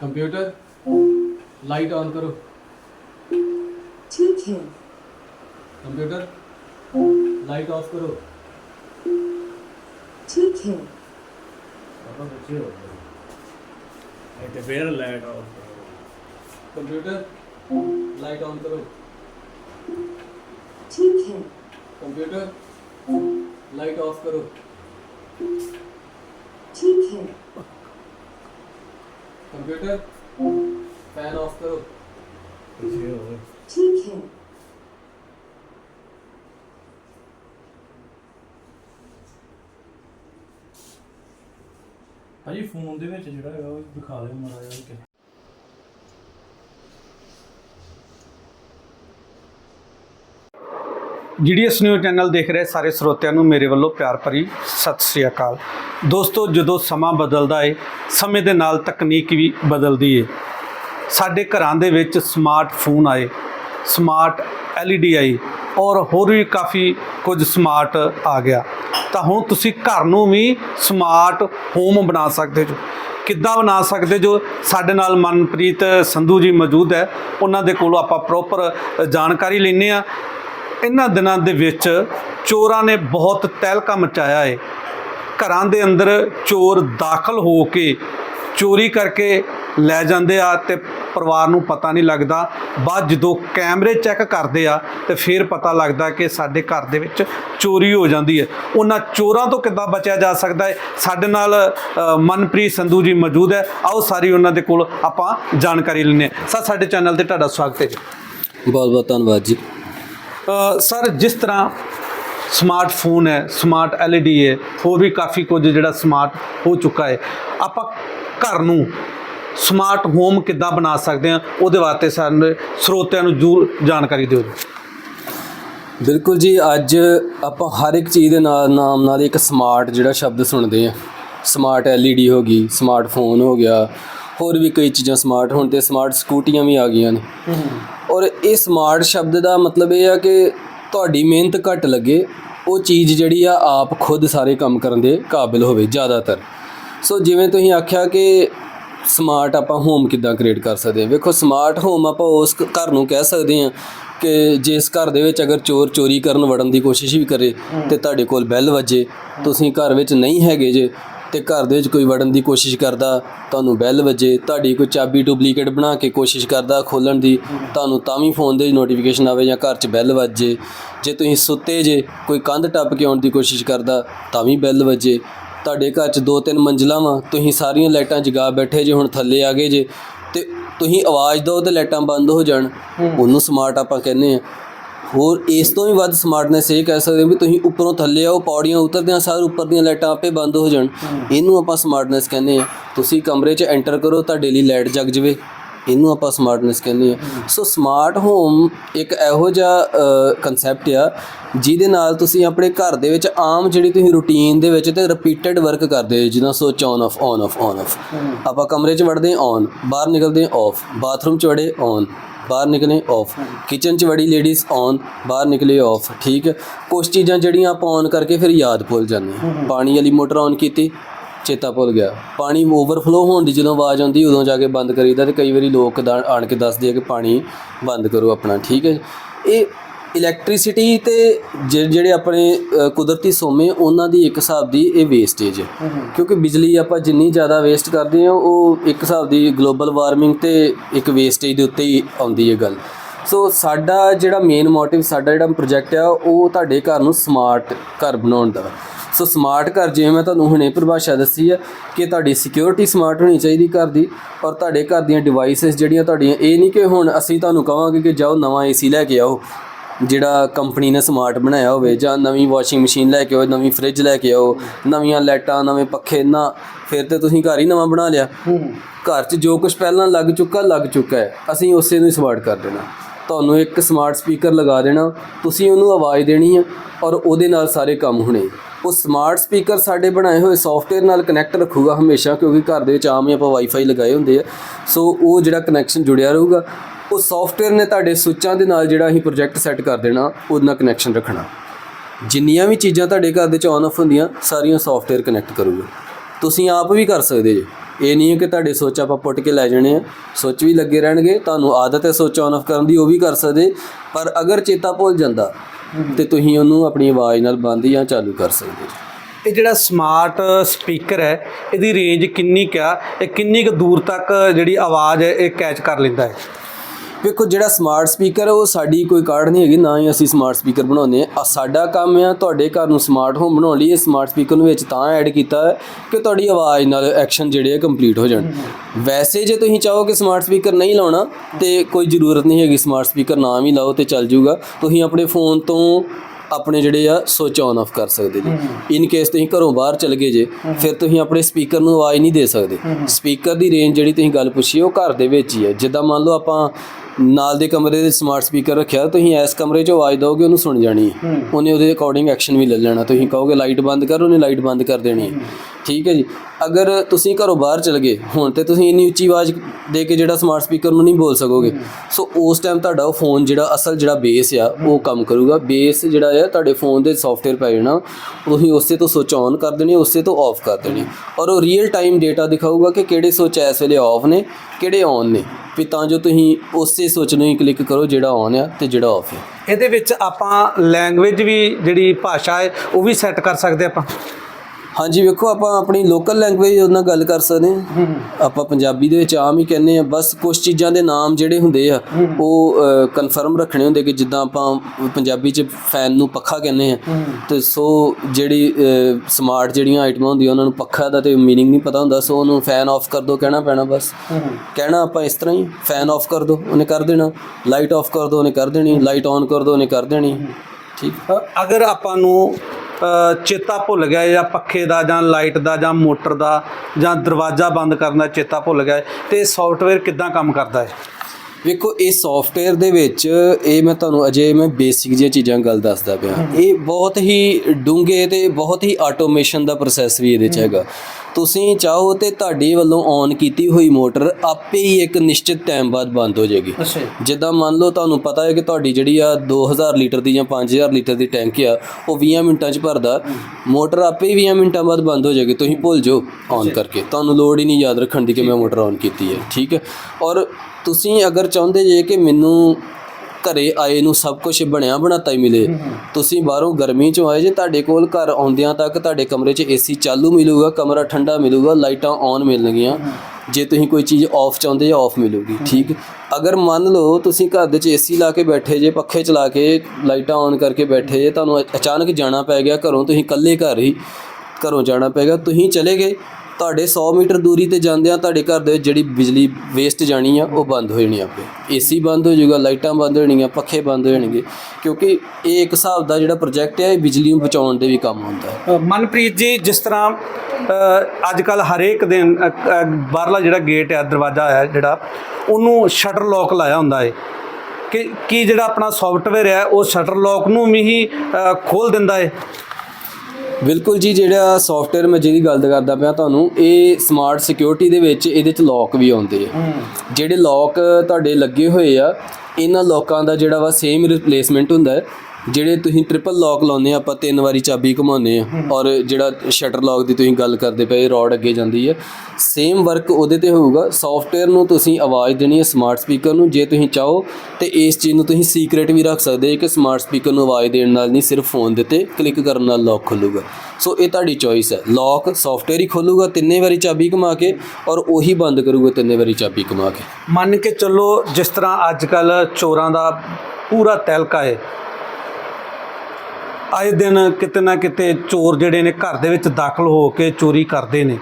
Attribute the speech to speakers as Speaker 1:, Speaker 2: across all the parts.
Speaker 1: Computer light on करो।
Speaker 2: ठीक है।
Speaker 1: कंप्यूटर लाइट ऑफ़ करो।
Speaker 2: ठीक है।
Speaker 3: पापा बच्चे हो गए it were light off
Speaker 1: computer light on करो।
Speaker 2: ठीक है।
Speaker 1: कंप्यूटर लाइट ऑफ़ करो।
Speaker 2: ठीक है।
Speaker 1: कंप्यूटर फैन ऑफ करो
Speaker 3: ਪਿੱਛੇ ਹੋ ਗਏ
Speaker 2: ठीक है
Speaker 3: ਭਾਜੀ ਫੋਨ ਦੇ ਵਿੱਚ ਜਿਹੜਾ ਹੈਗਾ ਉਹ ਦਿਖਾ ਦਿਓ ਮਾੜਾ ਜਿਹਾ ਕਿ
Speaker 4: ਜੀਡੀਐਸ ਨਿਊਜ਼ ਚੈਨਲ ਦੇਖ ਰਹੇ ਸਾਰੇ ਸਰੋਤਿਆਂ ਨੂੰ ਮੇਰੇ ਵੱਲੋਂ ਪਿਆਰ ਭਰੀ ਸਤਿ ਸ੍ਰੀ ਅਕਾਲ। ਦੋਸਤੋ, ਜਦੋਂ ਸਮਾਂ ਬਦਲਦਾ ਏ, ਸਮੇਂ ਦੇ ਨਾਲ ਤਕਨੀਕ ਵੀ ਬਦਲਦੀ ਏ। ਸਾਡੇ ਘਰਾਂ ਦੇ ਵਿੱਚ ਸਮਾਰਟਫੋਨ ਆਏ ਸਮਾਰਟ LED ਆਈ ਔਰ ਹੋਰ ਵੀ ਕਾਫੀ ਕੁਝ ਸਮਾਰਟ ਆ ਗਿਆ। ਤਾਂ ਹੁਣ ਤੁਸੀਂ ਘਰ ਨੂੰ ਵੀ ਸਮਾਰਟ ਹੋਮ ਬਣਾ ਸਕਦੇ ਜੋ। ਕਿੱਦਾਂ ਬਣਾ ਸਕਦੇ ਜੋ? ਸਾਡੇ ਨਾਲ ਮਨਪ੍ਰੀਤ ਸੰਧੂ ਜੀ ਮੌਜੂਦ ਹੈ। ਉਹਨਾਂ ਦੇ ਕੋਲੋਂ ਆਪਾਂ ਪ੍ਰੋਪਰ ਜਾਣਕਾਰੀ ਲੈਂਦੇ ਆ ਇਹਨਾਂ ਦਿਨਾਂ ਦੇ ਵਿੱਚ ਚੋਰਾਂ ਨੇ ਬਹੁਤ ਤਹਿਲਕਾ ਮਚਾਇਆ ਹੈ ਘਰਾਂ ਦੇ ਅੰਦਰ ਚੋਰ ਦਾਖਲ ਹੋ ਕੇ ਚੋਰੀ ਕਰਕੇ ਲੈ ਜਾਂਦੇ ਆ ਤੇ ਪਰਿਵਾਰ ਨੂੰ ਪਤਾ ਨਹੀਂ ਲੱਗਦਾ। ਬਾਅਦ ਜਦੋਂ ਕੈਮਰੇ ਚੈੱਕ ਕਰਦੇ ਆ ਤੇ ਫਿਰ ਪਤਾ ਲੱਗਦਾ ਕਿ ਸਾਡੇ ਘਰ ਦੇ ਵਿੱਚ ਚੋਰੀ ਹੋ ਜਾਂਦੀ ਹੈ ਉਹਨਾਂ ਚੋਰਾਂ ਤੋਂ ਕਿੱਦਾਂ ਬਚਿਆ ਜਾ ਸਕਦਾ ਹੈ ਸਾਡੇ ਨਾਲ ਮਨਪ੍ਰੀਤ ਸੰਧੂ ਜੀ ਮੌਜੂਦ ਹੈ। ਆਓ ਸਾਰੀ ਉਹਨਾਂ ਦੇ ਕੋਲ ਆਪਾਂ ਜਾਣਕਾਰੀ ਲੈਂਦੇ ਹਾਂ। ਸਰ, ਸਾਡੇ ਚੈਨਲ ਤੇ ਤੁਹਾਡਾ ਸਵਾਗਤ ਹੈ ਜੀ।
Speaker 5: ਬਹੁਤ ਬਹੁਤ ਧੰਨਵਾਦ ਜੀ।
Speaker 4: ਸਰ, ਜਿਸ ਤਰ੍ਹਾਂ ਸਮਾਰਟਫੋਨ ਹੈ ਸਮਾਰਟ LED ਹੈ ਹੋਰ ਵੀ ਕਾਫੀ ਕੁਝ ਜਿਹੜਾ ਸਮਾਰਟ ਹੋ ਚੁੱਕਾ ਹੈ। ਆਪਾਂ ਘਰ ਨੂੰ ਸਮਾਰਟ ਹੋਮ ਕਿੱਦਾਂ ਬਣਾ ਸਕਦੇ ਹਾਂ, ਉਹਦੇ ਵਾਸਤੇ ਸਾਨੂੰ ਸਰੋਤਿਆਂ ਨੂੰ ਜਰੂਰ ਜਾਣਕਾਰੀ ਦਿਓ
Speaker 5: ਬਿਲਕੁਲ ਜੀ, ਅੱਜ ਆਪਾਂ ਹਰ ਇੱਕ ਚੀਜ਼ ਦੇ ਨਾਲ, ਨਾਮ ਨਾਲ ਇੱਕ ਸਮਾਰਟ ਜਿਹੜਾ ਸ਼ਬਦ ਸੁਣਦੇ ਆ ਸਮਾਰਟ LED ਹੋ ਗਈ ਸਮਾਰਟਫੋਨ ਹੋ ਗਿਆ ਹੋਰ ਵੀ ਕਈ ਚੀਜ਼ਾਂ ਸਮਾਰਟ ਹੋਣ ਤੇ ਸਮਾਰਟ ਸਕੂਟੀਆਂ ਵੀ ਆ ਗਈਆਂ ਨੇ। ਔਰ ਇਹ ਸਮਾਰਟ ਸ਼ਬਦ ਦਾ ਮਤਲਬ ਇਹ ਆ ਕਿ ਤੁਹਾਡੀ ਮਿਹਨਤ ਘੱਟ ਲੱਗੇ, ਉਹ ਚੀਜ਼ ਜਿਹੜੀ ਆ ਆਪ ਖੁਦ ਸਾਰੇ ਕੰਮ ਕਰਨ ਦੇ ਕਾਬਿਲ ਹੋਵੇ ਜ਼ਿਆਦਾਤਰ। ਸੋ ਜਿਵੇਂ ਤੁਸੀਂ ਆਖਿਆ ਕਿ ਸਮਾਰਟ ਆਪਾਂ ਹੋਮ ਕਿੱਦਾਂ ਕ੍ਰੀਏਟ ਕਰ ਸਕਦੇ ਹਾਂ। ਵੇਖੋ ਸਮਾਰਟ ਹੋਮ ਆਪਾਂ ਉਸ ਘਰ ਨੂੰ ਕਹਿ ਸਕਦੇ ਹਾਂ ਕਿ ਜਿਸ ਘਰ ਦੇ ਵਿੱਚ ਅਗਰ ਚੋਰ ਚੋਰੀ ਕਰਨ ਵੜਨ ਦੀ ਕੋਸ਼ਿਸ਼ ਵੀ ਕਰੇ ਤੇ ਤੁਹਾਡੇ ਕੋਲ ਬੈਲ ਵੱਜੇ, ਤੁਸੀਂ ਘਰ ਵਿੱਚ ਨਹੀਂ ਹੈਗੇ ਜੇ ਤੇ ਘਰ ਦੇ ਵਿੱਚ ਕੋਈ ਵੜਨ ਦੀ ਕੋਸ਼ਿਸ਼ ਕਰਦਾ ਤੁਹਾਨੂੰ ਬੈਲ ਵੱਜੇ ਤੁਹਾਡੀ ਕੋਈ ਚਾਬੀ ਡੁਪਲੀਕੇਟ ਬਣਾ ਕੇ ਕੋਸ਼ਿਸ਼ ਕਰਦਾ ਖੋਲਣ ਦੀ ਤੁਹਾਨੂੰ ਤਾਂ ਵੀ ਫੋਨ ਦੇ ਨੋਟੀਫਿਕੇਸ਼ਨ ਆਵੇ ਜਾਂ ਘਰ 'ਚ ਬੈਲ ਵੱਜੇ। ਜੇ ਤੁਸੀਂ ਸੁੱਤੇ ਜੇ ਕੋਈ ਕੰਧ ਟੱਪ ਕੇ ਆਉਣ ਦੀ ਕੋਸ਼ਿਸ਼ ਕਰਦਾ ਤਾਂ ਵੀ ਬੈਲ ਵੱਜੇ। ਤੁਹਾਡੇ ਘਰ 'ਚ ਦੋ ਤਿੰਨ ਮੰਜ਼ਲਾਂ ਵਾ ਤੁਸੀਂ ਸਾਰੀਆਂ ਲਾਈਟਾਂ ਜਗਾ ਬੈਠੇ ਜੇ ਹੁਣ ਥੱਲੇ ਆ ਗਏ ਜੇ ਤੇ ਤੁਸੀਂ ਆਵਾਜ਼ ਦਿਓ ਤੇ ਲਾਈਟਾਂ ਬੰਦ ਹੋ ਜਾਣ। ਉਹਨੂੰ ਸਮਾਰਟ ਆਪਾਂ ਕਹਿੰਦੇ ਆ ਹੋਰ ਇਸ ਤੋਂ ਵੀ ਵੱਧ ਸਮਾਰਟਨੈਸ ਇਹ ਕਹਿ ਸਕਦੇ ਹਾਂ ਵੀ ਤੁਸੀਂ ਉੱਪਰੋਂ ਥੱਲੇ ਆਓ ਪੌੜੀਆਂ ਉਤਰਦਿਆਂ ਸਾਰ ਉੱਪਰ ਦੀਆਂ ਲਾਈਟਾਂ ਆਪੇ ਬੰਦ ਹੋ ਜਾਣ। ਇਹਨੂੰ ਆਪਾਂ ਸਮਾਰਟਨੈਸ ਕਹਿੰਦੇ ਆ ਤੁਸੀਂ ਕਮਰੇ 'ਚ ਐਂਟਰ ਕਰੋ ਤੁਹਾਡੇ ਲਈ ਲਾਈਟ ਜਗ ਜਵੇ। ਇਹਨੂੰ ਆਪਾਂ ਸਮਾਰਟਨੈਸ ਕਹਿੰਦੇ ਆ ਸੋ ਸਮਾਰਟ ਹੋਮ ਇੱਕ ਇਹੋ ਜਿਹਾ ਕਨਸੈਪਟ ਆ ਜਿਹਦੇ ਨਾਲ ਤੁਸੀਂ ਆਪਣੇ ਘਰ ਦੇ ਵਿੱਚ ਆਮ ਜਿਹੜੀ ਤੁਸੀਂ ਰੂਟੀਨ ਦੇ ਵਿੱਚ ਤੇ ਰਿਪੀਟਡ ਵਰਕ ਕਰਦੇ ਹੋ ਜਿੱਦਾਂ ਸੋਚ on off on off on off ਆਪਾਂ ਕਮਰੇ 'ਚ ਵੜਦੇ ਔਨ ਬਾਹਰ ਨਿਕਲਦੇ ਆਫ ਬਾਥਰੂਮ 'ਚ ਵੜੇ ਔਨ ਬਾਹਰ ਨਿਕਲੇ ਆਫ ਕਿਚਨ 'ਚ ਵੜੀ ਲੇਡੀਜ਼ ਔਨ ਬਾਹਰ ਨਿਕਲੇ ਆਫ ਠੀਕ ਹੈ? ਕੁਝ ਚੀਜ਼ਾਂ ਜਿਹੜੀਆਂ ਆਪਾਂ ਔਨ ਕਰਕੇ ਫਿਰ ਯਾਦ ਭੁੱਲ ਜਾਂਦੇ ਪਾਣੀ ਵਾਲੀ ਮੋਟਰ ਔਨ ਕੀਤੀ ਚੇਤਾ ਭੁੱਲ ਗਿਆ। ਪਾਣੀ ਓਵਰਫਲੋ ਹੋਣ ਦੀ ਜਦੋਂ ਆਵਾਜ਼ ਆਉਂਦੀ ਉਦੋਂ ਜਾ ਕੇ ਬੰਦ ਕਰੀਦਾ ਤੇ ਕਈ ਵਾਰੀ ਲੋਕ ਆਣ ਕੇ ਦੱਸਦੇ ਆ ਕਿ ਪਾਣੀ ਬੰਦ ਕਰੋ ਆਪਣਾ ਠੀਕ ਹੈ। ਇਹ ਇਲੈਕਟ੍ਰਿਸਿਟੀ ਤੇ ਜਿ- ਜਿਹੜੇ ਆਪਣੇ ਅ, ਕੁਦਰਤੀ ਸੋਮੇ ਉਹਨਾਂ ਦੀ ਇੱਕ ਹਿਸਾਬ ਦੀ ਇਹ ਵੇਸਟੇਜ ਹੈ। ਕਿਉਂਕਿ ਬਿਜਲੀ ਆਪਾਂ ਜਿੰਨੀ ਜ਼ਿਆਦਾ ਵੇਸਟ ਕਰਦੇ ਹਾਂ ਉਹ ਇੱਕ ਹਿਸਾਬ ਦੀ ਗਲੋਬਲ ਵਾਰਮਿੰਗ ਤੇ ਇੱਕ ਵੇਸਟੇਜ ਦੇ ਉੱਤੇ ਹੀ ਆਉਂਦੀ ਹੈ ਗੱਲ। ਸੋ ਸਾਡਾ ਜਿਹੜਾ ਮੇਨ ਮੋਟਿਵ ਸਾਡਾ ਜਿਹੜਾ ਪ੍ਰੋਜੈਕਟ ਆ ਉਹ ਤੁਹਾਡੇ ਘਰ ਨੂੰ ਸਮਾਰਟ ਘਰ ਬਣਾਉਣ ਦਾ। ਸੋ ਸਮਾਰਟ ਘਰ ਜਿਵੇਂ ਮੈਂ ਤੁਹਾਨੂੰ ਹੁਣੇ ਪਰਿਭਾਸ਼ਾ ਦੱਸੀ ਹੈ ਕਿ ਤੁਹਾਡੀ ਸਿਕਿਉਰਿਟੀ ਸਮਾਰਟ ਹੋਣੀ ਚਾਹੀਦੀ ਘਰ ਦੀ ਔਰ ਤੁਹਾਡੇ ਘਰ ਦੀਆਂ ਡਿਵਾਈਸਸ ਜਿਹੜੀਆਂ ਤੁਹਾਡੀਆਂ ਇਹ ਨਹੀਂ ਕਿ ਹੁਣ ਅਸੀਂ ਤੁਹਾਨੂੰ ਕਵਾਂਗੇ ਕਿ ਜਾਓ ਨਵਾਂ ਏਸੀ ਲੈ ਕੇ ਆਓ। ਜਿਹੜਾ ਕੰਪਨੀ ਨੇ ਸਮਾਰਟ ਬਣਾਇਆ ਹੋਵੇ ਜਾਂ ਨਵੀਂ ਵਾਸ਼ਿੰਗ ਮਸ਼ੀਨ ਲੈ ਕੇ ਆਓ ਨਵੀਂ ਫ੍ਰਿਜ ਲੈ ਕੇ ਆਓ ਨਵੀਆਂ ਲਾਈਟਾਂ ਨਵੇਂ ਪੱਖੇ ਨਾ ਫਿਰ ਤੇ ਤੁਸੀਂ ਘਰ ਹੀ ਨਵਾਂ ਬਣਾ ਲਿਆ। ਘਰ 'ਚ ਜੋ ਕੁਝ ਪਹਿਲਾਂ ਲੱਗ ਚੁੱਕਾ ਲੱਗ ਚੁੱਕਾ ਹੈ। ਅਸੀਂ ਉਸੇ ਨੂੰ ਸਮਾਰਟ ਕਰ ਦੇਣਾ। ਤੁਹਾਨੂੰ ਇੱਕ ਸਮਾਰਟ ਸਪੀਕਰ ਲਗਾ ਦੇਣਾ ਤੁਸੀਂ ਉਹਨੂੰ ਆਵਾਜ਼ ਦੇਣੀ ਹੈ ਔਰ ਉਹਦੇ ਨਾਲ ਸਾਰੇ ਕੰਮ ਹੋਣੇ। ਉਹ ਸਮਾਰਟ ਸਪੀਕਰ ਸਾਡੇ ਬਣਾਏ ਹੋਏ ਸੌਫਟਵੇਅਰ ਨਾਲ ਕਨੈਕਟ ਰੱਖੂਗਾ ਹਮੇਸ਼ਾ ਕਿਉਂਕਿ ਘਰ ਦੇ ਵਿੱਚ ਆਮ ਹੀ ਆਪਾਂ ਵਾਈਫਾਈ ਲਗਾਏ ਹੁੰਦੇ ਆ। ਸੋ ਉਹ ਜਿਹੜਾ ਕਨੈਕਸ਼ਨ ਜੁੜਿਆ ਰਹੂਗਾ ਉਹ ਸੌਫਟਵੇਅਰ ਨੇ ਤੁਹਾਡੇ ਸੁੱਚਾਂ ਦੇ ਨਾਲ ਜਿਹੜਾ ਅਸੀਂ ਪ੍ਰੋਜੈਕਟ ਸੈੱਟ ਕਰ ਦੇਣਾ ਉਹਦੇ ਨਾਲ ਕਨੈਕਸ਼ਨ ਰੱਖਣਾ। ਜਿੰਨੀਆਂ ਵੀ ਚੀਜ਼ਾਂ ਤੁਹਾਡੇ ਘਰ ਦੇ ਚ ਆਨ ਆਫ ਹੁੰਦੀਆਂ ਸਾਰੀਆਂ ਸੌਫਟਵੇਅਰ ਕਨੈਕਟ ਕਰੂਗਾ। ਤੁਸੀਂ ਆਪ ਵੀ ਕਰ ਸਕਦੇ ਜੇ। ਇਹ ਨਹੀਂ ਹੈ ਕਿ ਤੁਹਾਡੇ ਸੁੱਚ ਆਪਾਂ ਪੁੱਟ ਕੇ ਲੈ ਜਾਣੇ ਆ। ਸੁੱਚ ਵੀ ਲੱਗੇ ਰਹਿਣਗੇ ਤੁਹਾਨੂੰ ਆਦਤ ਹੈ ਸੁੱਚ ਆਨ ਆਫ ਕਰਨ ਦੀ ਉਹ ਵੀ ਕਰ ਸਕਦੇ। ਪਰ ਅਗਰ ਚੇਤਾ ਭੁੱਲ ਜਾਂਦਾ ਤੇ ਤੁਸੀਂ ਉਹਨੂੰ ਆਪਣੀ ਆਵਾਜ਼ ਨਾਲ ਬੰਦ ਜਾਂ ਚਾਲੂ ਕਰ ਸਕਦੇ ਜੀ।
Speaker 4: ਇਹ ਜਿਹੜਾ ਸਮਾਰਟ ਸਪੀਕਰ ਹੈ ਇਹਦੀ ਰੇਂਜ ਕਿੰਨੀ ਕਿਆ ਇਹ ਕਿੰਨੀ ਕੁ ਦੂਰ ਤੱਕ ਜਿਹੜੀ ਆਵਾਜ਼ ਹੈ ਇਹ ਕੈਚ ਕਰ ਲੈਂਦਾ ਹੈ?
Speaker 5: ਵੇਖੋ ਜਿਹੜਾ ਸਮਾਰਟ ਸਪੀਕਰ ਹੈ ਉਹ ਸਾਡੀ ਕੋਈ ਕਾਰਡ ਨਹੀਂ ਹੈਗੀ ਨਾ ਹੀ ਅਸੀਂ ਸਮਾਰਟ ਸਪੀਕਰ ਬਣਾਉਂਦੇ ਆ ਸਾਡਾ ਕੰਮ ਆ ਤੁਹਾਡੇ ਘਰ ਨੂੰ ਸਮਾਰਟ ਹੋਮ ਬਣਾਉਣ ਲਈ ਇਹ ਸਮਾਰਟ ਸਪੀਕਰ ਨੂੰ ਵਿੱਚ ਤਾਂ ਐਡ ਕੀਤਾ ਹੈ ਕਿ ਤੁਹਾਡੀ ਆਵਾਜ਼ ਨਾਲ ਐਕਸ਼ਨ ਜਿਹੜੇ ਆ ਕੰਪਲੀਟ ਹੋ ਜਾਣ। ਵੈਸੇ ਜੇ ਤੁਸੀਂ ਚਾਹੋ ਕਿ ਸਮਾਰਟ ਸਪੀਕਰ ਨਹੀਂ ਲਾਉਣਾ ਤੇ ਕੋਈ ਜ਼ਰੂਰਤ ਨਹੀਂ ਹੈਗੀ ਸਮਾਰਟ ਸਪੀਕਰ ਨਾ ਵੀ ਲਾਓ ਤੇ ਚੱਲ ਜਾਊਗਾ ਤੁਸੀਂ ਆਪਣੇ ਫੋਨ ਤੋਂ ਆਪਣੇ ਜਿਹੜੇ ਆ ਸੁੱਚ ਆਨ ਆਫ ਕਰ ਸਕਦੇ ਜੀ। ਇਨ ਕੇਸ ਤੁਸੀਂ ਘਰੋਂ ਬਾਹਰ ਚਲੇ ਗਏ ਜੇ ਫਿਰ ਤੁਸੀਂ ਆਪਣੇ ਸਪੀਕਰ ਨੂੰ ਆਵਾਜ਼ ਨਹੀਂ ਦੇ ਸਕਦੇ। ਸਪੀਕਰ ਦੀ ਰੇਂਜ ਜਿਹੜੀ ਤੁਸੀਂ ਗੱਲ ਪੁੱਛੀ ਉਹ ਘਰ ਦੇ ਵਿੱਚ ਹੀ ਹੈ। ਜਿੱਦਾਂ ਮੰਨ ਲਓ ਆਪਾਂ ਨਾਲ ਦੇ ਕਮਰੇ ਦੇ ਸਮਾਰਟ ਸਪੀਕਰ ਰੱਖਿਆ ਤੁਸੀਂ ਇਸ ਕਮਰੇ 'ਚ ਆਵਾਜ਼ ਦਿਓਗੇ ਉਹਨੂੰ ਸੁਣ ਜਾਣੀ ਹੈ। ਉਹਨੇ ਉਹਦੇ ਅਕੋਰਡਿੰਗ ਐਕਸ਼ਨ ਵੀ ਲੈ ਲੈਣਾ। ਤੁਸੀਂ ਕਹੋਗੇ ਲਾਈਟ ਬੰਦ ਕਰ ਉਹਨੇ ਲਾਈਟ ਬੰਦ ਕਰ ਦੇਣੀ ਹੈ। ਠੀਕ ਹੈ ਜੀ। ਅਗਰ ਤੁਸੀਂ ਘਰੋਂ ਬਾਹਰ ਚਲੇ ਗਏ ਹੁਣ ਤੇ ਤੁਸੀਂ ਇੰਨੀ ਉੱਚੀ ਆਵਾਜ਼ ਦੇ ਕੇ ਜਿਹੜਾ ਸਮਾਰਟ ਸਪੀਕਰ ਨੂੰ ਨਹੀਂ ਬੋਲ ਸਕੋਗੇ। ਸੋ ਉਸ ਟਾਈਮ ਤੁਹਾਡਾ ਉਹ ਫੋਨ ਜਿਹੜਾ ਅਸਲ ਜਿਹੜਾ ਬੇਸ ਆ ਉਹ ਕੰਮ ਕਰੂਗਾ। ਬੇਸ ਜਿਹੜਾ ਹੈ ਤੁਹਾਡੇ ਫੋਨ ਦੇ ਸੌਫਟਵੇਅਰ ਪੈ ਜਾਣਾ। ਤੁਸੀਂ ਉਸੇ ਤੋਂ ਸੁੱਚ ਆਨ ਕਰ ਦੇਣੀ ਉਸੇ ਤੋਂ ਆਫ ਕਰ ਦੇਣੀ। ਔਰ ਉਹ ਰੀਅਲ ਟਾਈਮ ਡੇਟਾ ਦਿਖਾਊਗਾ ਕਿ ਕਿਹੜੇ ਸੁੱਚ ਇਸ ਵੇਲੇ ਆਫ ਨੇ। ਕਿਹੜੇ ਔਨ ਨੇ? ਵੀ ਤਾਂ ਜੋ ਤੁਸੀਂ ਉਸੇ ਸੋਚ ਨੂੰ ਹੀ ਕਲਿੱਕ ਕਰੋ ਜਿਹੜਾ ਔਨ ਆ ਤੇ ਜਿਹੜਾ ਆਫ ਹੈ
Speaker 4: ਇਹਦੇ ਵਿੱਚ ਆਪਾਂ ਲੈਂਗੁਏਜ ਵੀ ਜਿਹੜੀ ਭਾਸ਼ਾ ਹੈ, ਉਹ ਵੀ ਸੈੱਟ ਕਰ ਸਕਦੇ ਆਪਾਂ।
Speaker 5: ਹਾਂਜੀ ਵੇਖੋ ਆਪਾਂ ਆਪਣੀ ਲੋਕਲ ਲੈਂਗੁਏਜ ਉਹਨਾਂ ਨਾਲ ਗੱਲ ਕਰ ਸਕਦੇ ਹਾਂ ਆਪਾਂ ਪੰਜਾਬੀ ਦੇ ਵਿੱਚ ਆਮ ਹੀ ਕਹਿੰਦੇ ਆ ਬਸ ਕੁਝ ਚੀਜ਼ਾਂ ਦੇ ਨਾਮ ਜਿਹੜੇ ਹੁੰਦੇ ਆ ਉਹ ਕਨਫਰਮ ਰੱਖਣੇ ਹੁੰਦੇ ਕਿ ਜਿੱਦਾਂ ਆਪਾਂ ਪੰਜਾਬੀ 'ਚ ਫੈਨ ਨੂੰ ਪੱਖਾ ਕਹਿੰਦੇ ਆ ਤੇ ਸੋ ਜਿਹੜੀ ਸਮਾਰਟ ਜਿਹੜੀਆਂ ਆਈਟਮਾਂ ਹੁੰਦੀਆਂ ਉਹਨਾਂ ਨੂੰ ਪੱਖਾ ਦਾ ਤੇ मीनिंग ਨਹੀਂ ਪਤਾ ਹੁੰਦਾ ਸੋ ਉਹਨੂੰ ਫੈਨ ਆਫ ਕਰ ਦੋ ਕਹਿਣਾ ਪੈਣਾ ਬਸ ਕਹਿਣਾ ਆਪਾਂ ਇਸ ਤਰ੍ਹਾਂ ਹੀ ਫੈਨ ਆਫ ਕਰ ਦੋ ਉਹਨੇ ਕਰ ਦੇਣਾ ਲਾਈਟ ਆਫ ਕਰ ਦੋ ਉਹਨੇ ਕਰ ਦੇਣੀ ਲਾਈਟ ਔਨ ਕਰ ਦੋ ਉਹਨੇ ਕਰ ਦੇਣੀ ਠੀਕ
Speaker 4: ਅ, ਅਗਰ ਆਪਾਂ ਨੂੰ ਅ, ਚੇਤਾ ਭੁੱਲ ਗਿਆ ਜਾਂ ਪੱਖੇ ਦਾ ਜਾਂ ਲਾਈਟ ਦਾ ਜਾਂ ਮੋਟਰ ਦਾ ਜਾਂ ਦਰਵਾਜ਼ਾ ਬੰਦ ਕਰਨ ਦਾ ਚੇਤਾ ਭੁੱਲ ਗਿਆ ਤੇ ਇਹ ਸੌਫਟਵੇਅਰ ਕਿੱਦਾਂ ਕੰਮ ਕਰਦਾ ਹੈ?
Speaker 5: ਵੇਖੋ ਇਹ ਸੌਫਟਵੇਅਰ ਦੇ ਵਿੱਚ ਇਹ ਮੈਂ ਤੁਹਾਨੂੰ ਅਜੇ ਮੈਂ ਬੇਸਿਕ ਜਿਹੀਆਂ ਚੀਜ਼ਾਂ ਗੱਲ ਦੱਸਦਾ ਪਿਆ। ਇਹ ਬਹੁਤ ਹੀ ਡੂੰਘੇ ਤੇ ਬਹੁਤ ਹੀ ਆਟੋਮੇਸ਼ਨ ਦਾ ਪ੍ਰੋਸੈਸ ਵੀ ਇਹਦੇ ਚ ਹੈਗਾ। ਤੁਸੀਂ ਚਾਹੋ ਤੇ ਤੁਹਾਡੇ ਵੱਲੋਂ ਔਨ ਕੀਤੀ ਹੋਈ ਮੋਟਰ ਆਪੇ ਹੀ ਇੱਕ ਨਿਸ਼ਚਿਤ ਟਾਈਮ ਬਾਅਦ ਬੰਦ ਹੋ ਜਾਏਗੀ।
Speaker 4: ਅੱਛਾ
Speaker 5: ਜਿੱਦਾਂ ਮੰਨ ਲਓ ਤੁਹਾਨੂੰ ਪਤਾ ਹੈ ਕਿ ਤੁਹਾਡੀ ਜਿਹੜੀ ਆ 2000 ਲੀਟਰ ਦੀ ਜਾਂ 5000 ਲੀਟਰ ਦੀ ਟੈਂਕ ਆ ਉਹ 20 ਮਿੰਟਾਂ 'ਚ ਭਰਦਾ। ਮੋਟਰ ਆਪੇ ਹੀ 20 ਮਿੰਟਾਂ ਬਾਅਦ ਬੰਦ ਹੋ ਜਾਏਗੀ। ਤੁਸੀਂ ਭੁੱਲ ਜਾਓ ਔਨ ਕਰਕੇ। ਤੁਹਾਨੂੰ ਲੋੜ ਹੀ ਨਹੀਂ ਯਾਦ ਰੱਖਣ ਦੀ ਕਿ ਮੈਂ ਮੋਟਰ ਔਨ ਕੀਤੀ ਹੈ। ਠੀਕ ਹੈ? ਔਰ ਤੁਸੀਂ ਅਗਰ ਚਾਹੁੰਦੇ ਜੇ ਕਿ ਮੈਨੂੰ ਘਰੇ ਆਏ ਨੂੰ ਸਭ ਕੁਝ ਬਣਿਆ ਬਣਾਤਾ ਹੀ ਮਿਲੇ। ਤੁਸੀਂ ਬਾਹਰੋਂ ਗਰਮੀ ਚੋਂ ਆਏ ਜੇ ਤੁਹਾਡੇ ਕੋਲ ਘਰ ਆਉਂਦਿਆਂ ਤੱਕ ਤੁਹਾਡੇ ਕਮਰੇ 'ਚ ਏਸੀ ਚਾਲੂ ਮਿਲੂਗਾ ਕਮਰਾ ਠੰਡਾ ਮਿਲੂਗਾ ਲਾਈਟਾਂ ਔਨ ਮਿਲਣਗੀਆਂ। ਜੇ ਤੁਸੀਂ ਕੋਈ ਚੀਜ਼ ਆਫ ਚਾਹੁੰਦੇ ਜਾਂ ਆਫ ਮਿਲੂਗੀ ਠੀਕ? ਅਗਰ ਮੰਨ ਲਓ ਤੁਸੀਂ ਘਰ ਦੇ 'ਚ ਏਸੀ ਲਾ ਕੇ ਬੈਠੇ ਜੇ ਪੱਖੇ ਚਲਾ ਕੇ ਲਾਈਟਾਂ ਔਨ ਕਰਕੇ ਬੈਠੇ ਜੇ ਤੁਹਾਨੂੰ ਅਚਾਨਕ ਜਾਣਾ ਪੈ ਗਿਆ ਘਰੋਂ ਤੁਸੀਂ ਇਕੱਲੇ ਘਰ ਹੀ ਘਰੋਂ ਜਾਣਾ ਪੈਗਾ ਤੁਸੀਂ ਚਲੇ ਗਏ ਤੁਹਾਡੇ 100 ਮੀਟਰ ਦੂਰੀ ਤੇ ਜਾਂਦਿਆਂ ਤੁਹਾਡੇ ਘਰ ਦੇ ਵਿੱਚ ਜਿਹੜੀ ਬਿਜਲੀ ਵੇਸਟ ਜਾਣੀ ਆ, ਉਹ ਬੰਦ ਹੋ ਜਾਣੀ ਆਪੇ। ਏਸੀ ਬੰਦ ਹੋ ਜਾਊਗਾ, ਲਾਈਟਾਂ ਬੰਦ ਹੋ ਜਾਣਗੀਆਂ ਪੱਖੇ ਬੰਦ ਹੋ ਜਾਣਗੇ। ਕਿਉਂਕਿ ਇਹ ਇੱਕ ਹਿਸਾਬ ਦਾ ਜਿਹੜਾ ਪ੍ਰੋਜੈਕਟ ਹੈ ਇਹ ਬਿਜਲੀ ਨੂੰ ਬਚਾਉਣ ਦੇ ਵੀ ਕੰਮ ਹੁੰਦਾ ਹੈ।
Speaker 4: ਮਨਪ੍ਰੀਤ ਜੀ, ਜਿਸ ਤਰ੍ਹਾਂ ਅੱਜ ਕੱਲ ਹਰੇਕ ਦਿਨ ਬਾਹਰਲਾ ਜਿਹੜਾ ਗੇਟ ਹੈ ਦਰਵਾਜ਼ਾ ਹੈ ਜਿਹੜਾ, ਉਹਨੂੰ ਸ਼ਟਰ ਲੌਕ ਲਾਇਆ ਹੁੰਦਾ ਹੈ ਕਿ, ਕੀ ਜਿਹੜਾ ਆਪਣਾ ਸੌਫਟਵੇਅਰ ਹੈ ਉਹ ਸ਼ਟਰ ਲੌਕ ਨੂੰ ਵੀ ਹੀ ਖੋਲ ਦਿੰਦਾ ਹੈ
Speaker 5: ਬਿਲਕੁਲ ਜੀ ਜਿਹੜਾ ਸੌਫਟਵੇਅਰ ਮੈਂ ਜਿਹਦੀ ਗੱਲ ਕਰਦਾ ਪਿਆ ਤੁਹਾਨੂੰ ਇਹ ਸਮਾਰਟ ਸਿਕਿਉਰਿਟੀ ਦੇ ਵਿੱਚ ਇਹਦੇ ਚ ਲੌਕ ਵੀ ਆਉਂਦੇ ਆ। ਜਿਹੜੇ ਲੌਕ ਤੁਹਾਡੇ ਲੱਗੇ ਹੋਏ ਆ ਇਹਨਾਂ ਲੌਕਾਂ ਦਾ ਜਿਹੜਾ ਵਾ ਸੇਮ ਰਿਪਲੇਸਮੈਂਟ ਹੁੰਦਾ ਹੈ। ਜਿਹੜੇ ਤੁਸੀਂ ਟ੍ਰਿਪਲ ਲੌਕ ਲਾਉਂਦੇ ਆ ਆਪਾਂ ਤਿੰਨ ਵਾਰੀ ਚਾਬੀ ਘੁਮਾਉਂਦੇ ਆ ਔਰ ਜਿਹੜਾ ਸ਼ਟਰ ਲੌਕ ਦੀ ਤੁਸੀਂ ਗੱਲ ਕਰਦੇ ਪਏ ਰੋਡ ਅੱਗੇ ਜਾਂਦੀ ਹੈ ਸੇਮ ਵਰਕ ਉਹਦੇ ਤੇ ਹੋਊਗਾ। ਸੌਫਟਵੇਅਰ ਨੂੰ ਤੁਸੀਂ ਆਵਾਜ਼ ਦੇਣੀ ਹੈ ਸਮਾਰਟ ਸਪੀਕਰ ਨੂੰ ਜੇ ਤੁਸੀਂ ਚਾਹੋ ਤੇ ਇਸ ਚੀਜ਼ ਨੂੰ ਤੁਸੀਂ ਸੀਕ੍ਰੀਟ ਵੀ ਰੱਖ ਸਕਦੇ ਹੋ ਕਿ ਸਮਾਰਟ ਸਪੀਕਰ ਨੂੰ ਆਵਾਜ਼ ਦੇਣ ਨਾਲ ਨਹੀਂ ਸਿਰਫ ਫੋਨ ਦੇ ਤੇ ਕਲਿੱਕ ਕਰਨ ਨਾਲ ਲੌਕ ਖੁੱਲੂਗਾ। ਸੋ ਇਹ ਤੁਹਾਡੀ ਚੋਇਸ ਹੈ ਲੌਕ ਸੌਫਟਵੇਅਰ ਹੀ ਖੋਲੂਗਾ ਤਿੰਨੇ ਵਾਰੀ ਚਾਬੀ ਘੁਮਾ ਕੇ ਔਰ ਉਹੀ ਬੰਦ ਕਰੂਗਾ ਤਿੰਨੇ ਵਾਰੀ ਚਾਬੀ ਘੁਮਾ ਕੇ।
Speaker 4: ਮੰਨ ਕੇ ਚੱਲੋ ਜਿਸ ਤਰ੍ਹਾਂ ਅੱਜ ਕੱਲ ਚੋਰਾਂ ਦਾ ਪੂਰਾ ਤਹਿਲਕਾ ਹੈ ਆਏ ਦਿਨ ਕਿਤੇ ਨਾ ਕਿਤੇ ਚੋਰ ਜਿਹੜੇ ਨੇ ਘਰ ਦੇ ਵਿੱਚ ਦਾਖਲ ਹੋ ਕੇ ਚੋਰੀ ਕਰਦੇ ਨੇ।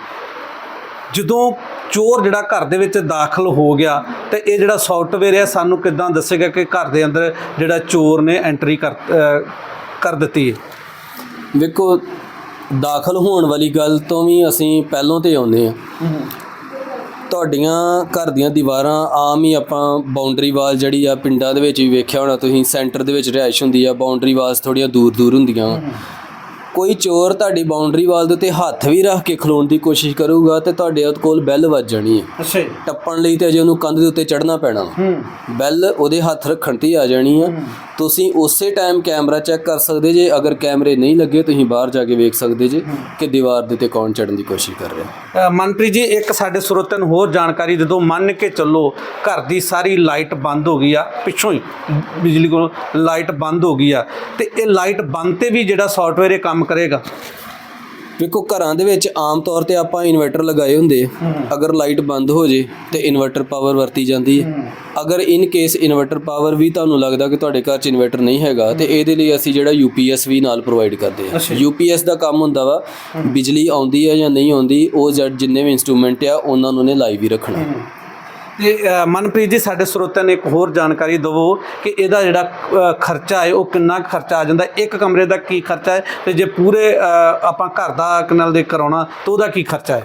Speaker 4: ਜਦੋਂ ਚੋਰ ਜਿਹੜਾ ਘਰ ਦੇ ਵਿੱਚ ਦਾਖਲ ਹੋ ਗਿਆ ਤੇ ਇਹ ਜਿਹੜਾ ਸੌਫਟਵੇਅਰ ਹੈ ਸਾਨੂੰ ਕਿਦਾਂ ਦੱਸੇਗਾ ਕਿ ਘਰ ਦੇ ਅੰਦਰ ਜਿਹੜਾ ਚੋਰ ਨੇ ਐਂਟਰੀ ਕਰ ਕਰ ਦਿੱਤੀ ਹੈ?
Speaker 5: ਵੇਖੋ ਦਾਖਲ ਹੋਣ ਵਾਲੀ ਗੱਲ ਤੋਂ ਵੀ ਅਸੀਂ ਪਹਿਲੋਂ ਤੇ ਆਉਂਦੇ ਆ ਤੁਹਾਡੀਆਂ ਘਰ ਦੀਆਂ ਦੀਵਾਰਾਂ ਆਮ ਹੀ ਆਪਾਂ ਬਾਉਂਡਰੀ ਵਾਲ ਜਿਹੜੀ ਆ ਪਿੰਡਾਂ ਦੇ ਵਿੱਚ ਵੀ ਵੇਖਿਆ ਹੋਣਾ ਤੁਸੀਂ ਸੈਂਟਰ ਦੇ ਵਿੱਚ ਰਿਹਾਇਸ਼ ਹੁੰਦੀ ਆ ਬਾਉਂਡਰੀ ਵਾਲਸ ਥੋੜੀਆਂ ਦੂਰ ਦੂਰ ਹੁੰਦੀਆਂ। ਕੋਈ ਚੋਰ ਤੁਹਾਡੀ ਬਾਉਂਡਰੀ ਵਾਲ ਦੇ ਉੱਤੇ ਹੱਥ ਵੀ ਰੱਖ ਕੇ ਖਲੋਣ ਦੀ ਕੋਸ਼ਿਸ਼ ਕਰੂਗਾ ਤੇ ਤੁਹਾਡੇ ਉਹਦੇ ਕੋਲ ਬੈਲ ਵੱਜ ਜਾਣੀ ਹੈ
Speaker 4: ਅੱਛਾ ਜੀ।
Speaker 5: ਟੱਪਣ ਲਈ ਤੇ ਅਜੇ ਉਹਨੂੰ ਕੰਧ ਦੇ ਉੱਤੇ ਚੜਨਾ ਪੈਣਾ। ਬੈਲ ਉਹਦੇ ਹੱਥ ਰੱਖਣ ਤੇ ਆ ਜਾਣੀ ਆ। ਤੁਸੀਂ ਉਸੇ ਟਾਈਮ ਕੈਮਰਾ ਚੈੱਕ ਕਰ ਸਕਦੇ ਜੇ। ਅਗਰ ਕੈਮਰੇ ਨਹੀਂ ਲੱਗੇ ਤੁਸੀਂ ਬਾਹਰ ਜਾ ਕੇ ਵੇਖ ਸਕਦੇ ਜੇ ਕਿ ਦੀਵਾਰ ਦੇ ਤੇ ਕੌਣ ਚੜਨ ਦੀ ਕੋਸ਼ਿਸ਼ ਕਰ ਰਿਹਾ।
Speaker 4: ਮਨਪ੍ਰੀਤ ਜੀ ਇੱਕ ਸਾਡੇ ਸਰੋਤਿਆਂ ਨੂੰ ਹੋਰ ਜਾਣਕਾਰੀ ਦੇ ਦਿਓ। ਮੰਨ ਕੇ ਚੱਲੋ ਘਰ ਦੀ ਸਾਰੀ ਲਾਈਟ ਬੰਦ ਹੋ ਗਈ ਆ। ਪਿੱਛੋਂ ਹੀ ਬਿਜਲੀ ਕੋਲ ਲਾਈਟ ਬੰਦ ਹੋ ਗਈ ਆ। ਤੇ ਇਹ ਲਾਈਟ ਬੰਦ ਤੇ ਵੀ ਜਿਹੜਾ ਸੌਫਟਵੇਅਰ ਇਹ ਕੰਮ ਕਰੇਗਾ?
Speaker 5: ਵੇਖੋ ਘਰਾਂ ਦੇ ਵਿੱਚ ਆਮ ਤੌਰ ਤੇ ਆਪਾਂ ਇਨਵਰਟਰ ਲਗਾਏ ਹੁੰਦੇ ਆ। ਅਗਰ ਲਾਈਟ ਬੰਦ ਹੋ ਜੇ ਤੇ ਇਨਵਰਟਰ ਪਾਵਰ ਵਰਤੀ ਜਾਂਦੀ ਹੈ। ਅਗਰ ਇਨ ਕੇਸ ਇਨਵਰਟਰ ਪਾਵਰ ਵੀ ਤੁਹਾਨੂੰ ਲੱਗਦਾ ਕਿ ਤੁਹਾਡੇ ਘਰ 'ਚ ਇਨਵਰਟਰ ਨਹੀਂ ਹੈਗਾ ਤੇ ਇਹਦੇ ਲਈ ਅਸੀਂ ਜਿਹੜਾ UPS ਵੀ ਨਾਲ ਪ੍ਰੋਵਾਈਡ ਕਰਦੇ ਆ। UPS ਦਾ ਕੰਮ ਹੁੰਦਾ ਵਾ ਬਿਜਲੀ ਆਉਂਦੀ ਹੈ ਜਾਂ ਨਹੀਂ ਆਉਂਦੀ ਉਹ ਜ- ਜਿੰਨੇ ਵੀ ਇਨਸਟਰੂਮੈਂਟ ਆ ਉਹਨਾਂ ਨੂੰ ਨੇ ਲਾਈਵ ਹੀ ਰੱਖਣਾ।
Speaker 4: ਤੇ ਮਨਪ੍ਰੀਤ ਜੀ, ਸਾਡੇ ਸਰੋਤਿਆਂ ਨੇ ਇੱਕ ਹੋਰ ਜਾਣਕਾਰੀ ਦਿਵੋ ਕਿ ਇਹਦਾ ਜਿਹੜਾ ਖਰਚਾ ਹੈ, ਉਹ ਕਿੰਨਾ ਕੁ ਖਰਚਾ ਆ ਜਾਂਦਾ? ਇੱਕ ਕਮਰੇ ਦਾ ਕੀ ਖਰਚਾ ਹੈ? ਤੇ ਜੇ ਪੂਰੇ ਆਪਾਂ ਘਰ ਦਾ ਕਨਲ ਦੇ ਕਰਾਉਣਾ, ਤਾਂ ਉਹਦਾ ਕੀ ਖਰਚਾ ਹੈ?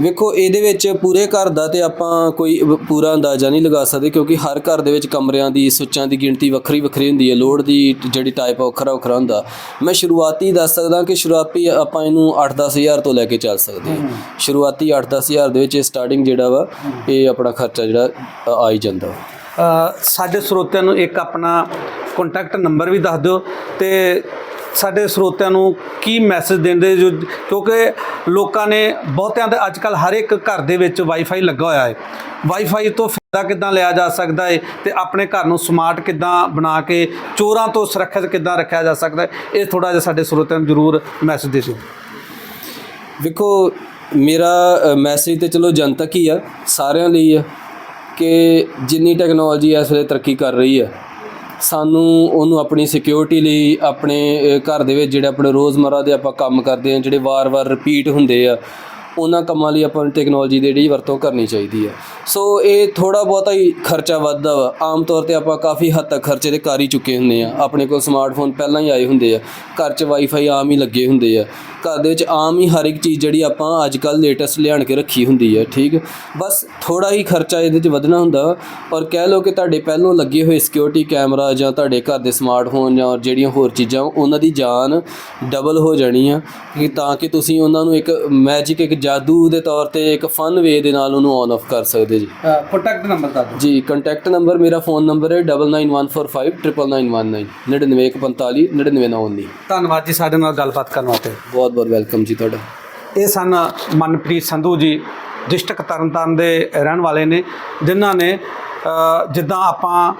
Speaker 5: ਵੇਖੋ, ਇਹਦੇ ਵਿੱਚ ਪੂਰੇ ਘਰ ਦਾ ਤੇ ਆਪਾਂ ਕੋਈ ਪੂਰਾ ਅੰਦਾਜ਼ਾ ਨਹੀਂ ਲਗਾ ਸਕਦੇ ਕਿਉਂਕਿ ਹਰ ਘਰ ਦੇ ਵਿੱਚ ਕਮਰਿਆਂ ਦੀ ਸੁੱਚਾਂ ਦੀ ਗਿਣਤੀ ਵੱਖਰੀ ਵੱਖਰੀ ਹੁੰਦੀ ਹੈ। ਲੋਡ ਦੀ ਜਿਹੜੀ ਟਾਈਪ ਆ ਵੱਖਰਾ ਵੱਖਰਾ ਹੁੰਦਾ। ਮੈਂ ਸ਼ੁਰੂਆਤੀ ਦੱਸ ਸਕਦਾ ਕਿ ਸ਼ੁਰੂਆਤੀ ਆਪਾਂ ਇਹਨੂੰ 8-10000 ਤੋਂ ਲੈ ਕੇ ਚੱਲ ਸਕਦੇ ਹਾਂ। ਸ਼ੁਰੂਆਤੀ 8-10000 ਦੇ ਵਿੱਚ ਇਹ ਸਟਾਰਟਿੰਗ ਜਿਹੜਾ ਵਾ, ਇਹ ਆਪਣਾ ਖਰਚਾ ਜਿਹੜਾ ਆਈ ਜਾਂਦਾ
Speaker 4: ਸਾਡੇ ਸਰੋਤਿਆਂ ਨੂੰ ਇੱਕ ਆਪਣਾ ਕੰਟੈਕਟ ਨੰਬਰ ਵੀ ਦੱਸ ਦਿਓ ਤੇ ਸਾਡੇ ਸਰੋਤਿਆਂ ਨੂੰ ਕੀ ਮੈਸੇਜ ਦਿੰਦੇ ਜੋ ਕਿਉਂਕਿ ਲੋਕਾਂ ਨੇ ਬਹੁਤਿਆਂ ਦੇ ਅੱਜ ਕੱਲ ਹਰ ਇੱਕ ਘਰ ਦੇ ਵਿੱਚ ਵਾਈਫਾਈ ਲੱਗਾ ਹੋਇਆ ਹੈ। ਵਾਈਫਾਈ ਤੋਂ ਫਾਇਦਾ ਕਿੱਦਾਂ ਲਿਆ ਜਾ ਸਕਦਾ ਹੈ ਤੇ ਆਪਣੇ ਘਰ ਨੂੰ ਸਮਾਰਟ ਕਿੱਦਾਂ ਬਣਾ ਕੇ ਚੋਰਾਂ ਤੋਂ ਸੁਰੱਖਿਅਤ ਕਿੱਦਾਂ ਰੱਖਿਆ ਜਾ ਸਕਦਾ ਹੈ, ਇਹ ਥੋੜਾ ਜਿਹਾ ਸਾਡੇ ਸਰੋਤਿਆਂ ਨੂੰ ਜ਼ਰੂਰ ਮੈਸੇਜ ਦੇ ਦਿਓ।
Speaker 5: ਵੇਖੋ, ਮੇਰਾ ਮੈਸੇਜ ਤੇ ਚਲੋ ਜਨਤਕ ਹੀ ਆ, ਸਾਰਿਆਂ ਲਈ ਆ, ਕਿ ਜਿੰਨੀ ਟੈਕਨੋਲੋਜੀ ਇਸ ਵੇਲੇ ਤਰੱਕੀ ਕਰ ਰਹੀ ਹੈ ਸਾਨੂੰ ਉਹਨੂੰ ਆਪਣੀ ਸਿਕਿਉਰਿਟੀ ਲਈ ਆਪਣੇ ਘਰ ਦੇ ਵਿੱਚ ਜਿਹੜੇ ਆਪਣੇ ਰੋਜ਼ਮਰਾ ਦੇ ਆਪਾਂ ਕੰਮ ਕਰਦੇ ਆ ਜਿਹੜੇ ਵਾਰ-ਵਾਰ ਰਿਪੀਟ ਹੁੰਦੇ ਆ ਉਹਨਾਂ ਕੰਮਾਂ ਲਈ ਆਪਾਂ ਨੂੰ ਟੈਕਨੋਲੋਜੀ ਦੀ ਜਿਹੜੀ ਵਰਤੋਂ ਕਰਨੀ ਚਾਹੀਦੀ ਹੈ। ਸੋ ਇਹ ਥੋੜਾ ਬਹੁਤਾ ਹੀ ਖਰਚਾ ਵੱਧਦਾ ਵਾ। ਆਮ ਤੌਰ ਤੇ ਆਪਾਂ ਕਾਫੀ ਹੱਦ ਤੱਕ ਖਰਚੇ ਤੇ ਕਰ ਹੀ ਚੁੱਕੇ ਹੁੰਦੇ ਆ ਆਪਣੇ ਕੋਲ ਸਮਾਰਟਫੋਨ ਪਹਿਲਾਂ ਹੀ ਆਏ ਹੁੰਦੇ ਆ। ਘਰ 'ਚ ਵਾਈਫਾਈ ਆਮ ਹੀ ਲੱਗੇ ਹੁੰਦੇ ਆ। ਘਰ ਦੇ ਵਿੱਚ ਆਮ ਹੀ ਹਰ ਇੱਕ ਚੀਜ਼ ਜਿਹੜੀ ਆਪਾਂ ਅੱਜ ਕੱਲ ਲੇਟੈਸਟ ਲਿਆਣ ਕੇ ਰੱਖੀ ਹੁੰਦੀ ਹੈ ਠੀਕ? ਬਸ ਥੋੜਾ ਹੀ ਖਰਚਾ ਇਹਦੇ 'ਚ ਵਧਣਾ ਹੁੰਦਾ ਵਾ। ਔਰ ਕਹਿ ਲਓ ਕਿ ਤੁਹਾਡੇ ਪਹਿਲੋਂ ਲੱਗੇ ਹੋਏ ਸਿਕਿਉਰਿਟੀ ਕੈਮਰਾ ਜਾਂ ਤੁਹਾਡੇ ਘਰ ਦੇ ਸਮਾਰਟਫੋਨ ਜਾਂ ਜਿਹੜੀਆਂ ਹੋਰ ਚੀਜ਼ਾਂ, ਉਹਨਾਂ ਦੀ ਜਾਨ ਡਬਲ ਹੋ ਜਾਣੀ ਆ। ਕਿ ਤਾਂ ਕਿ ਤੁਸੀਂ ਉਹਨਾਂ ਨੂੰ ਇੱਕ ਮੈਜਿਕ ਇੱਕ ਜਾਦੂ ਦੇ ਤੌਰ ਤੇ ਇੱਕ ਫਨ ਵੇ ਦੇ ਨਾਲ ਉਹਨੂੰ ਔਨ ਆਫ ਕਰ ਸਕਦੇ ਜੀ।
Speaker 4: ਕੰਟੈਕਟ ਨੰਬਰ ਦੱਸ ਦਿਓ।
Speaker 5: ਜੀ ਕੰਟੈਕਟ ਨੰਬਰ ਮੇਰਾ ਫੋਨ ਨੰਬਰ ਹੈ 9914599919 99145 99919
Speaker 4: ਧੰਨਵਾਦ ਜੀ ਸਾਡੇ ਨਾਲ ਗੱਲਬਾਤ ਕਰਨ ਵਾਸਤੇ।
Speaker 5: ਬਹੁਤ ਬਹੁਤ ਵੈਲਕਮ ਜੀ ਤੁਹਾਡਾ।
Speaker 4: ਇਹ ਸਨ ਮਨਪ੍ਰੀਤ ਸੰਧੂ ਜੀ ਡਿਸਟ੍ਰਿਕਟ ਤਰਨਤਾਰਨ ਦੇ ਰਹਿਣ ਵਾਲੇ ਨੇ ਜਿਨ੍ਹਾਂ ਨੇ ਜਿੱਦਾਂ ਆਪਾਂ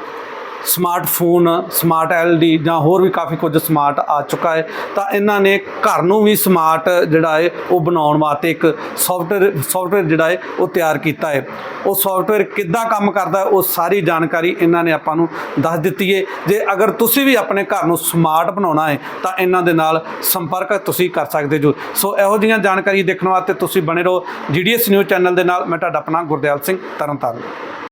Speaker 4: ਸਮਾਰਟਫੋਨ ਸਮਾਰਟ ਐਲਡੀ ਜਾਂ ਹੋਰ ਵੀ ਕਾਫੀ ਕੁਝ ਸਮਾਰਟ ਆ ਚੁੱਕਾ ਹੈ। ਤਾਂ ਇਹਨਾਂ ਨੇ ਘਰ ਨੂੰ ਵੀ ਸਮਾਰਟ ਜਿਹੜਾ ਹੈ, ਉਹ ਬਣਾਉਣ ਵਾਸਤੇ ਇੱਕ ਸੌਫਟਵੇਅਰ ਸੌਫਟਵੇਅਰ ਜਿਹੜਾ ਹੈ, ਉਹ ਤਿਆਰ ਕੀਤਾ ਹੈ। ਉਹ ਸੌਫਟਵੇਅਰ ਕਿੱਦਾਂ ਕੰਮ ਕਰਦਾ ਉਹ ਸਾਰੀ ਜਾਣਕਾਰੀ ਇਹਨਾਂ ਨੇ ਆਪਾਂ ਨੂੰ ਦੱਸ ਦਿੱਤੀ ਹੈ। ਜੇ ਅਗਰ ਤੁਸੀਂ ਵੀ ਆਪਣੇ ਘਰ ਨੂੰ ਸਮਾਰਟ ਬਣਾਉਣਾ ਹੈ, ਤਾਂ ਇਹਨਾਂ ਦੇ ਨਾਲ ਸੰਪਰਕ ਤੁਸੀਂ ਕਰ ਸਕਦੇ ਜੋ। ਸੋ ਇਹੋ ਜਿਹੀਆਂ ਜਾਣਕਾਰੀ ਦੇਖਣ ਵਾਸਤੇ ਤੁਸੀਂ ਬਣੇ ਰਹੋ। ਜੀਡੀਐਸ ਨਿਊਜ਼ ਚੈਨਲ ਦੇ ਨਾਲ ਮੈਂ ਤੁਹਾਡਾ ਆਪਣਾ ਗੁਰਦਿਆਲ ਸਿੰਘ ਤਰਨਤਾਰਨ।